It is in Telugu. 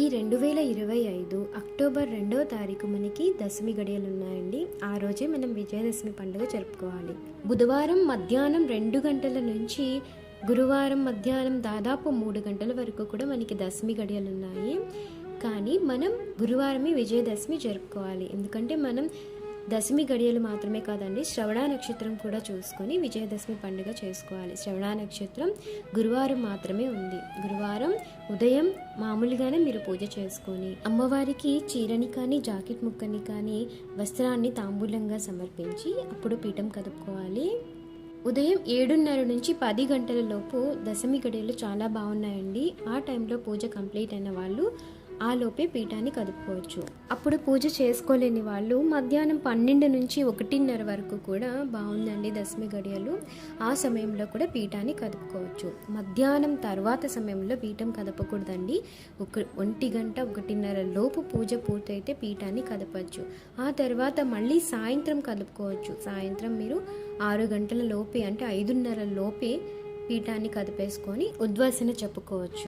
ఈ రెండు వేల ఇరవై ఐదు అక్టోబర్ రెండవ తారీఖు మనకి దశమి గడియలు ఉన్నాయండి ఆ రోజే మనం విజయదశమి పండుగ జరుపుకోవాలి. బుధవారం మధ్యాహ్నం రెండు గంటల నుంచి గురువారం మధ్యాహ్నం దాదాపు మూడు గంటల వరకు కూడా మనకి దశమి గడియలు ఉన్నాయి కానీ మనం గురువారమే విజయదశమి జరుపుకోవాలి. ఎందుకంటే మనం దశమి గడియలు మాత్రమే కాదండి శ్రవణ నక్షత్రం కూడా చూసుకొని విజయదశమి పండుగ చేసుకోవాలి. శ్రవణ నక్షత్రం గురువారం మాత్రమే ఉంది. గురువారం ఉదయం మామూలుగానే మీరు పూజ చేసుకొని అమ్మవారికి చీరని కానీ జాకెట్ ముక్కని కానీ వస్త్రాన్ని తాంబూలంగా సమర్పించి అప్పుడు పీఠం కదుపుకోవాలి. ఉదయం ఏడున్నర నుంచి పది గంటల లోపు దశమి గడియలు చాలా బాగున్నాయండి. ఆ టైంలో పూజ కంప్లీట్ అయిన వాళ్ళు ఆ లోపే పీఠాన్ని కదుపుకోవచ్చు. అప్పుడు పూజ చేసుకోలేని వాళ్ళు మధ్యాహ్నం పన్నెండు నుంచి ఒకటిన్నర వరకు కూడా బాగుందండి దశమి గడియలు. ఆ సమయంలో కూడా పీఠాన్ని కదుపుకోవచ్చు. మధ్యాహ్నం తర్వాత సమయంలో పీఠం కదపకూడదండి. ఒక ఒంటి గంట ఒకటిన్నర లోపు పూజ పూర్తయితే పీఠాన్ని కదపచ్చు. ఆ తర్వాత మళ్ళీ సాయంత్రం కదుపుకోవచ్చు. సాయంత్రం మీరు ఆరు గంటల లోపే అంటే ఐదున్నర లోపే పీఠాన్ని కదిపేసుకొని ఉద్వాసన చెప్పుకోవచ్చు.